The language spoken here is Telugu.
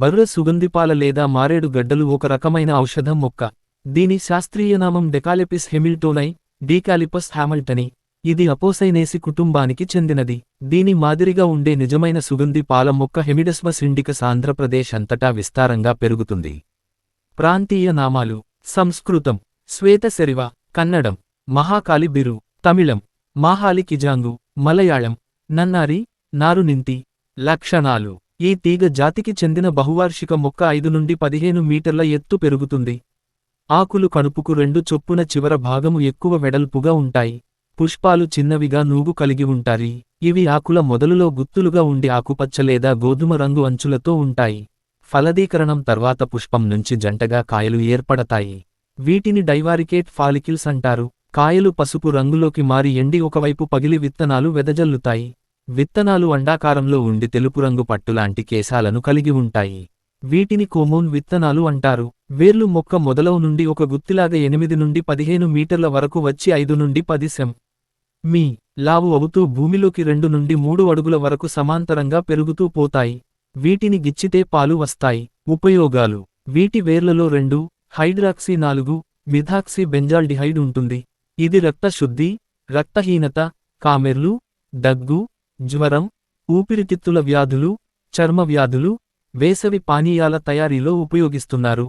బర్ర సుగంధిపాల లేదా మారేడు గడ్డలు ఒక రకమైన ఔషధం మొక్క. దీని శాస్త్రీయ నామం డెకాలిపిస్ హెమిల్టోనై డీకాలిపస్ హ్యామల్టని ఇది అపోసైనేసి కుటుంబానికి చెందినది. దీని మాదిరిగా ఉండే నిజమైన సుగంధి పాల మొక్క హెమిడస్మ సిండిక ఆంధ్రప్రదేశ్ అంతటా విస్తారంగా పెరుగుతుంది. ప్రాంతీయ నామాలు. సంస్కృతం. శ్వేతశెరివ కన్నడం. మహాకాలి బిరు. తమిళం. మాహాలి కిజాంగు. మలయాళం. నన్నారి నారునింటి. లక్షణాలు. ఈ తీగ జాతికి చెందిన బహువార్షిక మొక్క ఐదు నుండి పదిహేను మీటర్ల ఎత్తు పెరుగుతుంది. ఆకులు కణుపుకు రెండు చొప్పున చివర భాగము ఎక్కువ వెడల్పుగా ఉంటాయి. పుష్పాలు చిన్నవిగా నూగు కలిగి ఉంటాయి. ఇవి ఆకుల మొదలులో గుత్తులుగా ఉండి ఆకుపచ్చ లేదా గోధుమ రంగు అంచులతో ఉంటాయి. ఫలదీకరణం తర్వాత పుష్పం నుంచి జంటగా కాయలు ఏర్పడతాయి. వీటిని డైవారికేట్ ఫాలికిల్స్ అంటారు. కాయలు పసుపు రంగులోకి మారి ఎండి ఒకవైపు పగిలి విత్తనాలు వెదజల్లుతాయి. విత్తనాలు అండాకారంలో ఉండి తెలుపు రంగు పట్టులాంటి కేశాలను కలిగి ఉంటాయి. వీటిని కోమూన్ విత్తనాలు అంటారు. వేర్లు మొక్క మొదలవు నుండి ఒక గుత్తిలాగా ఎనిమిది నుండి పదిహేను మీటర్ల వరకు వచ్చి ఐదు నుండి పది సెం. మీ లావు అవుతూ భూమిలోకి రెండు నుండి మూడు అడుగుల వరకు సమాంతరంగా పెరుగుతూ పోతాయి. వీటిని గిచ్చితే పాలు వస్తాయి. ఉపయోగాలు. వీటి వేర్లలో రెండు హైడ్రాక్సీ నాలుగు మిథాక్సీ బెంజాల్డిహైడ్ ఉంటుంది. ఇది రక్తశుద్ధి రక్తహీనత కామెర్లు దగ్గు జ్వరం ఊపిరితిత్తుల వ్యాధులు చర్మ వ్యాధులు వేసవి పానీయాల తయారీలో ఉపయోగిస్తున్నారు.